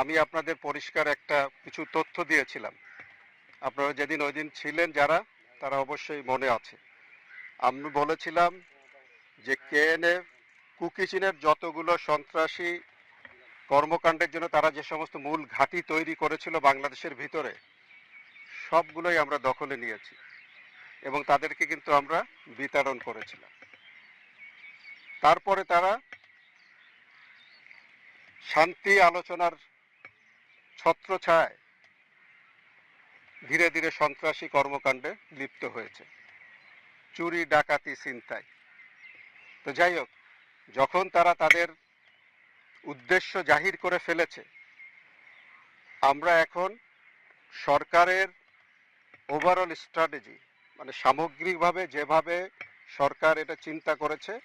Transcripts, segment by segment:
আমি আপনাদের পরিষ্কার একটা কিছু তথ্য দিয়েছিলাম। আপনারা যেদিন ওই দিন ছিলেন যারা, তারা অবশ্যই মনে আছে। আমি বলেছিলাম যে কেএনএ, কুকিচিনের যতগুলো সন্ত্রাসী কর্মকাণ্ডের জন্য তারা যে সমস্ত মূল ঘাঁটি তৈরি করেছিল বাংলাদেশের ভিতরে, সবগুলোই আমরা দখলে নিয়েছি এবং তাদেরকে কিন্তু আমরা বিতরণ করেছিলাম। তারপরে তারা শান্তি আলোচনার ছত্রছায়ায় ধীরে ধীরে সন্ত্রাসী কর্মকাণ্ডে লিপ্ত হয়েছে। চুরি, ডাকাতি, ছিনতাই। তো যাই হোক, যখন তারা তাদের উদ্দেশ্য জাহির করে ফেলেছে, আমরা এখন সরকারের ওভারঅল স্ট্র্যাটেজি মানে সামগ্রিকভাবে যেভাবে সরকার এটা চিন্তা করেছে,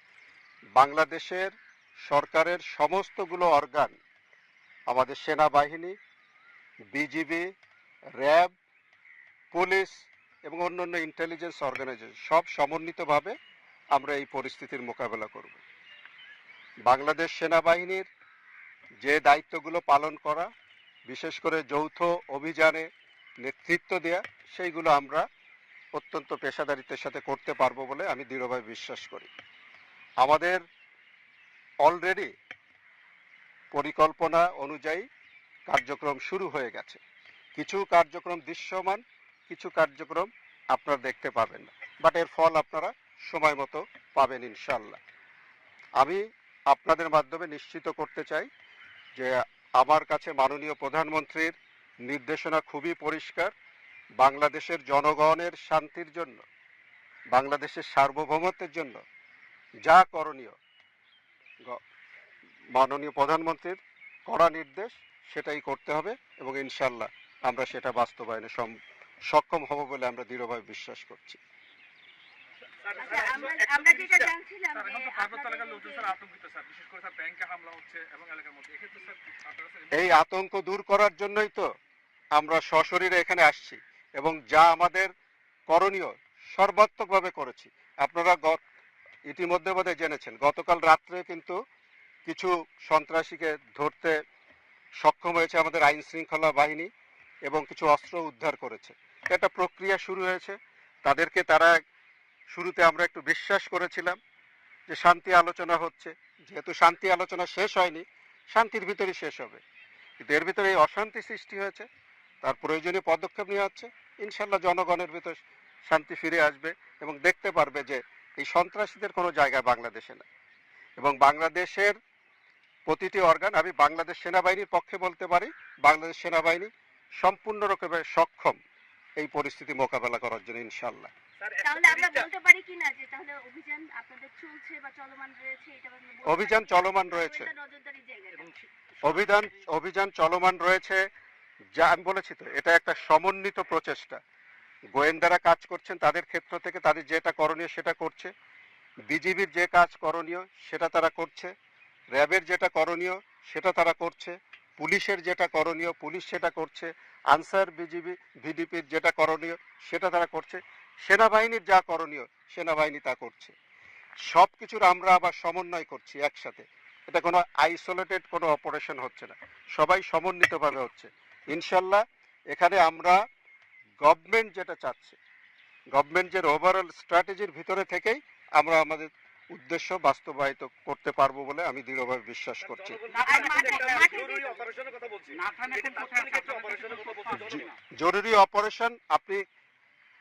বাংলাদেশের সরকারের সমস্তগুলো অর্গান আমাদের সেনাবাহিনী বিজিবি, র্যাব, পুলিশ এবং অন্যান্য ইন্টেলিজেন্স অর্গানাইজেশন সব সমন্বিতভাবে আমরা এই পরিস্থিতির মোকাবেলা করব। বাংলাদেশ সেনাবাহিনীর যে দায়িত্বগুলো পালন করা, বিশেষ করে যৌথ অভিযানে নেতৃত্ব দেয়া, সেইগুলো আমরা অত্যন্ত পেশাদারিত্বের সাথে করতে পারব বলে আমি দৃঢ়ভাবে বিশ্বাস করি। আমাদের অলরেডি পরিকল্পনা অনুযায়ী কার্যক্রম শুরু হয়ে গেছে। কিছু কার্যক্রম দৃশ্যমান, কিছু কার্যক্রম আপনারা দেখতে পাবেন। না বাট এর ফল আপনারা সময় মতো পাবেন ইনশাল্লাহ আমি আপনাদের মাধ্যমে নিশ্চিত করতে চাই যে আমার কাছে মাননীয় প্রধানমন্ত্রীর নির্দেশনা খুবই পরিষ্কার। বাংলাদেশের জনগণের শান্তির জন্য, বাংলাদেশের সার্বভৌমত্বের জন্য যা করণীয় মাননীয় প্রধানমন্ত্রীর কড়া নির্দেশ সেটাই করতে হবে এবং ইনশাল্লাহ আমরা সেটা বাস্তবায়নে সম- সক্ষম হব বলে আমরা দৃঢ়ভাবে বিশ্বাস করছি। আমরা যেটা জানছিলাম এই আতঙ্ক দূর করার জন্যই তো আমরা সশরীরে এখানে আসছি এবং যা আমাদের করণীয় সর্বাত্মকভাবে করেছি। আপনারা ইতিমধ্যে বোধহয় জেনেছেন গতকাল রাত্রে কিন্তু কিছু সন্ত্রাসীকে ধরতে সক্ষম হয়েছে আমাদের আইন শৃঙ্খলা বাহিনী এবং কিছু অস্ত্র উদ্ধার করেছে। একটা প্রক্রিয়া শুরু হয়েছে। তাদেরকে তারা শুরুতে আমরা একটু বিশ্বাস করেছিলাম যে শান্তি আলোচনা হচ্ছে। যেহেতু শান্তি আলোচনা শেষ হয়নি, শান্তির ভিতরে শেষ হবে। কিন্তু এর ভিতরে এই অশান্তি সৃষ্টি হয়েছে। তার প্রয়োজনীয় পদক্ষেপ নেওয়া হচ্ছে। ইনশাল্লাহ জনগণের ভিতর শান্তি ফিরে আসবে এবং দেখতে পারবে যে এই সন্ত্রাসীদের কোনো জায়গা বাংলাদেশে না। এবং বাংলাদেশের প্রতিটি অর্গান আমি বাংলাদেশ সেনাবাহিনীর পক্ষে বলতে পারি বাংলাদেশ সেনাবাহিনী সম্পূর্ণ রকমের সক্ষম এই পরিস্থিতি মোকাবেলা করার জন্য ইনশাল্লাহ তাহলে আমরা বলতে পারি কিনা যে তাহলে অভিযান আপনাদের চলছে বা চলমান রয়েছে। অভিযান অভিযান চলমান রয়েছে। যা আমি বলেছি তো এটা একটা সমন্বিত প্রচেষ্টা। গোয়েন্দারা কাজ করছেন তাদের ক্ষেত্র থেকে তাদের যেটা করণীয় সেটা করছে। বিজিবির যে কাজ করণীয় সেটা তারা করছে। র্যাবের যেটা করণীয়, সেটা তারা করছে, পুলিশের যেটা করণীয়, পুলিশ সেটা করছে, আনসার বিজিবি, ভিডিপির যেটা করণীয়, সেটা তারা করছে, সেনাবাহিনীর যা করণীয়, সেনাবাহিনী তা করছে। সব কিছুর আমরা আবার সমন্বয় করছি একসাথে। এটা কোনো আইসোলেটেড কোনো অপারেশন হচ্ছে না। সবাই সমন্বিতভাবে হচ্ছে। ইনশাল্লাহ এখানে আমরা গভর্নমেন্ট যেটা চাচ্ছে গভর্নমেন্ট যে ওভারঅল স্ট্র্যাটেজির ভিতরে থেকেই আমরা আমাদের উদ্দেশ্য বাস্তবায়িত করতে পারব বলে আমি দৃঢ়ভাবে বিশ্বাস করছি। জরুরি অপারেশন আপনি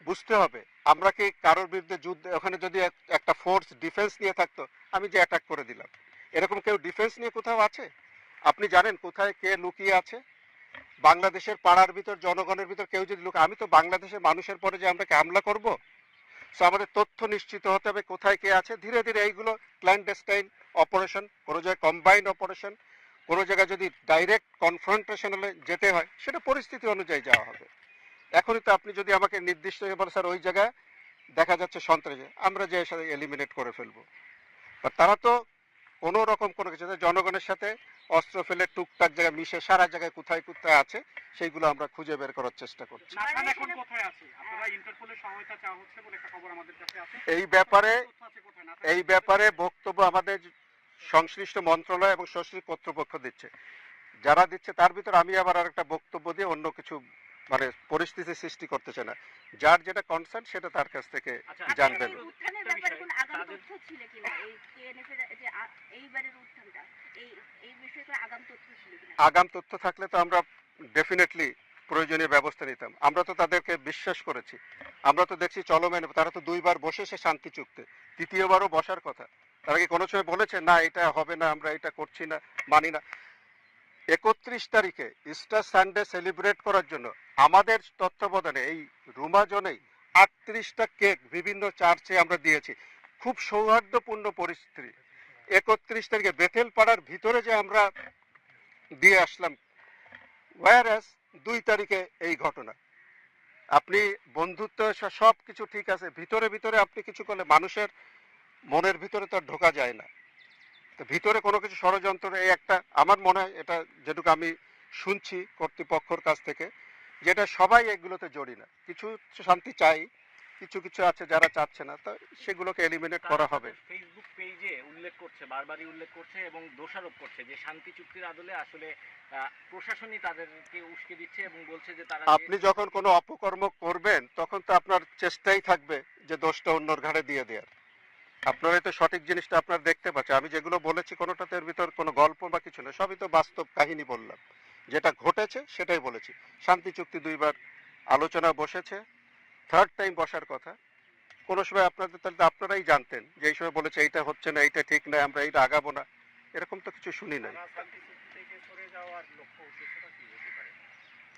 বুঝতে হবে। আমরা কি কারোর বিরুদ্ধে যুদ্ধ ওখানে যদি একটা ফোর্স ডিফেন্স নিয়ে থাকতো আমি যে অ্যাটাক করে দিলাম। এরকম কেউ ডিফেন্স নিয়ে কোথাও আছে? আপনি জানেন কোথায় কে লুকিয়ে আছে? বাংলাদেশের পাড়ার ভিতর জনগণের ভিতর কেউ যদি লুকে আমি তো বাংলাদেশের মানুষের পরে যে আমরা কি হামলা করব? সো আমাদের তথ্য নিশ্চিত হতে হবে কোথায় কে আছে। ধীরে ধীরে এইগুলো ক্ল্যান্ডেস্টাইন অপারেশন কোনো জায়গায় কম্বাইন্ড অপারেশন কোনো জায়গায় যদি ডাইরেক্ট কনফ্রন্টেশনালে যেতে হয়, সেটা পরিস্থিতি অনুযায়ী যাওয়া হবে। এখনই তো আপনি যদি আমাকে নির্দিষ্ট বলে, স্যার, ওই জায়গায় দেখা যাচ্ছে সন্ত্রাসে, আমরা যে এলিমিনেট করে ফেলব। তারা তো কোনো রকম কোনো কিছু জনগণের সাথে অস্ত্র ফেলে টুকটাক জায়গায় মিশে সারা জায়গায় কোথায় কোথায় আছে সেইগুলো আমরা খুঁজে বের করার চেষ্টা করছি। নাথান এখন কোথায় আছে? আপনারা ইন্টারপোলের সহায়তা চাওয়া হচ্ছে বলে একটা খবর আমাদের কাছে আছে। এই ব্যাপারে এই ব্যাপারে বক্তব্য আমাদের সংশ্লিষ্ট মন্ত্রণালয় এবং সংশ্লিষ্ট কর্তৃপক্ষ দিচ্ছে। যারা দিচ্ছে তার ভিতর আমি আবার আরেকটা বক্তব্য দিয়ে অন্য কিছু মানে পরিস্থিতি সৃষ্টি করতে চাই না। যার যেটা কনসার্ন সেটা তার কাছ থেকে আচ্ছা, জানবেন। আগাম তথ্য ছিল কিনা এই TNF এর যে এইবারের উত্থানটা এই এই বিষয়ে আগাম তথ্য ছিল কিনা আগাম তথ্য থাকলে তো আমরা ডেফিনেটলি প্রয়োজনীয় ব্যবস্থা নিতাম। আমরা তো তাদেরকে বিশ্বাস করেছি। আমরা তো দেখছি চলমান তারা তো দুইবার বসেছে শান্তি চুক্তি। তৃতীয়বারও বসার কথা। তারা কি কোনো সময় বলেছে না এটা হবে না আমরা এটা করছি না মানি না একত্রিশ তারিখে ইস্টার সানডে সেলিব্রেট করার জন্য আমাদের তত্ত্বাবধানে এই রুমাজনেই আটত্রিশটা কেক বিভিন্ন চার্চে আমরা দিয়েছি। খুব সৌহার্দ্যপূর্ণ পরিস্থিতি। একত্রিশ তারিখে বেথেল পাড়ার ভিতরে যে আমরা দিয়ে আসলাম ওয়ারাস দুই তারিখে এই ঘটনা। আপনি বন্ধুত্ব সব কিছু ঠিক আছে, ভিতরে ভিতরে আপনি কিছু করলে মানুষের মনের ভিতরে তো ঢোকা যায় না। তো ভিতরে কোনো কিছু ষড়যন্ত্র এই একটা আমার মনে হয় এটা যেটুকু আমি শুনছি কর্তৃপক্ষর কাছ থেকে, যেটা সবাই এগুলোতে জড়ি না। কিছু শান্তি চাই কিছু কিছু আছে যারা চাচ্ছে না তো সেগুলোকে এলিমিনেট করা হবে। ফেসবুক পেজে উল্লেখ করছে বারবারই উল্লেখ করছে এবং দোষারোপ করছে যে শান্তি চুক্তির আদলে আসলে প্রশাসনই তাদেরকে উস্কে দিচ্ছে এবং বলছে যে তারা আপনি যখন কোনো অপকর্ম করবেন তখন তো আপনার চেষ্টাই থাকবে যে দোষটা অন্যর ঘাড়ে দিয়ে দেওয়ার। আপনারাই তো সঠিক জিনিসটা আপনার দেখতে পাচ্ছেন। আমি যেগুলো বলেছি কোনোটাতে এর ভিতর কোনো গল্প বা কিছু না সবই তো বাস্তব কাহিনী বললাম। যেটা ঘটেছে সেটাই বলেছি। শান্তি চুক্তি দুইবার আলোচনা বসেছে। থার্ড টাইম বসার কথা। কোনো সময় আপনাদের তাহলে আপনারাই জানতেন যে এই সময় বলেছে এইটা হচ্ছে না, এইটা ঠিক না, আমরা এইটা আগাবো না। এরকম তো কিছু শুনি নাই।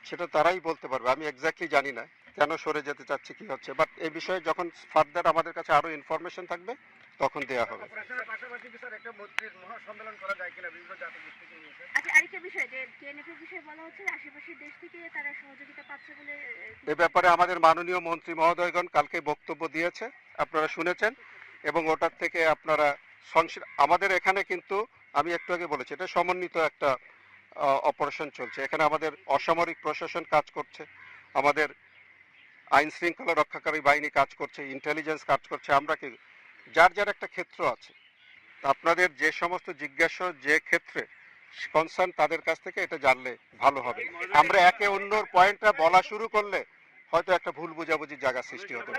সেটা তারাই বলতে পারবে, আমি এক্স্যাক্টলি জানি না কেন সরে যেতে চাচ্ছে, কি হচ্ছে। বাট এই বিষয়ে যখন ফার্দার আমাদের কাছে আরও ইনফরমেশন থাকবে তখন দেয়া হবে। পাশাপাশি স্যার একটা মৈত্রীর মহাসম্মেলন করা যায় কিনা বিভিন্ন জাতি গোষ্ঠীকে নিয়ে আচ্ছা আরেকটা বিষয় যে TNF এর বিষয়ে বলা হচ্ছে আশেপাশের দেশ থেকে তারা সহযোগিতা পাচ্ছে বলে এ ব্যাপারে আমাদের মাননীয় মন্ত্রী মহোদয়গণ কালকে বক্তব্য দিয়েছে আপনারা শুনেছেন এবং ওটার থেকে আপনারা আমাদের এখানে কিন্তু আমি একটু আগে বলেছি এটা সমন্বিত একটা অপারেশন চলছে। এখানে আমাদের অসামরিক প্রশাসন কাজ করছে আমাদের আইন শৃঙ্খলা রক্ষাকারী বাহিনী কাজ করছে ইন্টেলিজেন্স কাজ করছে আমরা কি যার যার একটা ক্ষেত্র আছে, আপনাদের যে সমস্ত জিজ্ঞাসা যে ক্ষেত্রে কনসার্ন তাদের কাছ থেকে এটা জানলে ভালো হবে আমরা একে অন্যর পয়েন্টটা বলা শুরু করলে হয়তো একটা ভুল বোঝাবুঝির জায়গা সৃষ্টি হতে।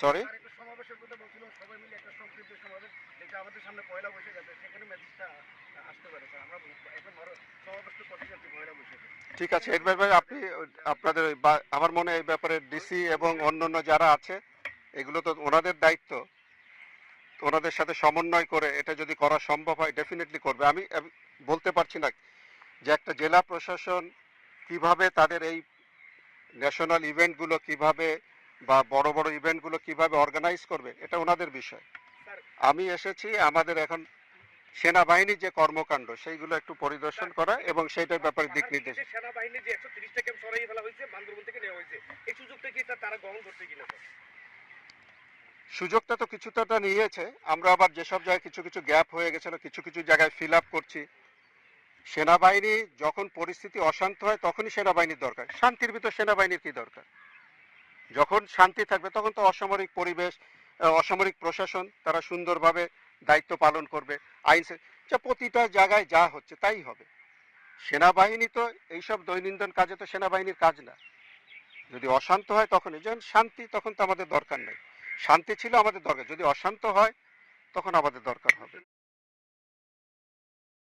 সরি ঠিক আছে এর ব্যাপারে আপনি আপনাদের আমার মনে এই ব্যাপারে ডিসি এবং অন্যান্য যারা আছে এগুলো তো ওনাদের দায়িত্ব। ওনাদের সাথে সমন্বয় করে এটা যদি করা সম্ভব হয় ডেফিনেটলি করবে। আমি বলতে পারছি না যে একটা জেলা প্রশাসন কীভাবে তাদের এই ন্যাশনাল ইভেন্টগুলো কীভাবে বা বড় বড় ইভেন্টগুলো কীভাবে অর্গানাইজ করবে এটা ওনাদের বিষয়। আমি এসেছি আমাদের এখন সেনাবাহিনীর যে কর্মকাণ্ড সেইগুলো একটু পরিদর্শন করা এবং সেইটার ব্যাপারে দিক নির্দেশ। যে সেনাবাহিনীর যে একশো তিরিশটা ক্যাম্প সরাই ফেলা হয়েছে বান্দরবন থেকে নেওয়া হয়েছে এই সুযোগটা কি তারা গ্রহণ করতে কিনা? সুযোগটা তো কিছুটা নিয়েছে। আমরা আবার যেসব জায়গায় কিছু কিছু গ্যাপ হয়ে গেছিল, কিছু কিছু জায়গায় ফিল আপ করছি। সেনাবাহিনী যখন পরিস্থিতি অশান্ত হয়, তখনই সেনাবাহিনীর দরকার। শান্তির ভিতর সেনাবাহিনীর কি দরকার? যখন শান্তি থাকবে, তখন তো অসামরিক পরিবেশ অসামরিক প্রশাসন, তারা সুন্দরভাবে দায়িত্ব পালন করবে, আইন যা প্রতিটা জায়গায় যা হচ্ছে, তাই হবে। সেনাবাহিনী তো এইসব দৈনন্দিন কাজে তো সেনাবাহিনীর কাজ না। যদি অশান্ত হয় তখনই যখন শান্তি তখন তো আমাদের দরকার নেই। শান্তি ছিল আমাদের দরকার। যদি অশান্ত হয় তখন আমাদের দরকার হবে।